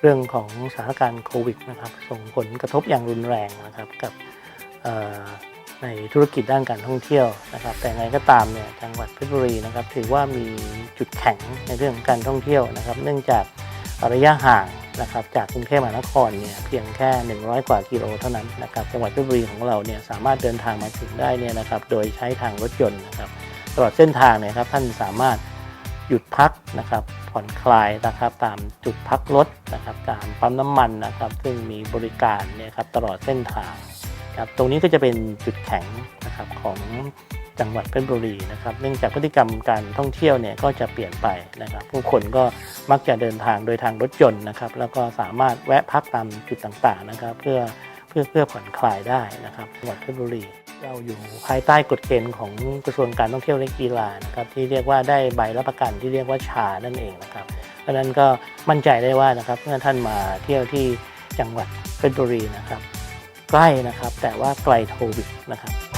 เรื่องของสถานการณ์โควิดนะครับส่งผลกระทบอย่างรุนแรงนะครับกับในธุรกิจด้านการท่องเที่ยวนะครับ แต่ไงก็ตามเนี่ยจังหวัดเพชรบุรีนะครับ ถือว่ามีจุดแข็งในเรื่องของการท่องเที่ยวนะครับ เนื่องจากระยะห่างนะครับจากกรุงเทพมหานครเนี่ยเพียงแค่ 100 กว่ากิโลเท่านั้นนะครับจังหวัดเพชรบุรีของเราเนี่ยสามารถเดินทางมาถึงได้เนี่ยนะครับโดยใช้ทางรถยนต์นะครับตลอดเส้นทางเนี่ยครับท่านสามารถ หยุดพักนะครับผ่อนคลายนะครับตามจุดพักรถนะครับตามปั๊มน้ำมันนะครับซึ่งมีบริการเนี่ยครับตลอดเส้นทางครับตรงนี้ก็จะเป็นจุดแข็งนะครับของจังหวัดเพชรบุรีนะครับเนื่องจากพฤติกรรมการท่องเที่ยวเนี่ยก็จะเปลี่ยนไปนะครับ ผู้คนก็มักจะเดินทางโดยทางรถยนต์นะครับ แล้วก็สามารถแวะพักตามจุดต่างๆนะครับ เพื่อเพื่อเพื่อผ่อนคลายได้นะครับจังหวัดเพชรบุรี เราอยู่ภายใต้กฎเกณฑ์ของกระทรวงการท่องเที่ยวและกีฬานะครับที่เรียกว่าได้ใบรับประกันที่เรียกว่าชานั่นเองนะครับ เพราะนั้นก็มั่นใจได้ว่านะครับเมื่อท่านมาเที่ยวที่จังหวัดเพชรบุรีนะครับ ใกล้นะครับแต่ว่าไกลโควิดนะครับ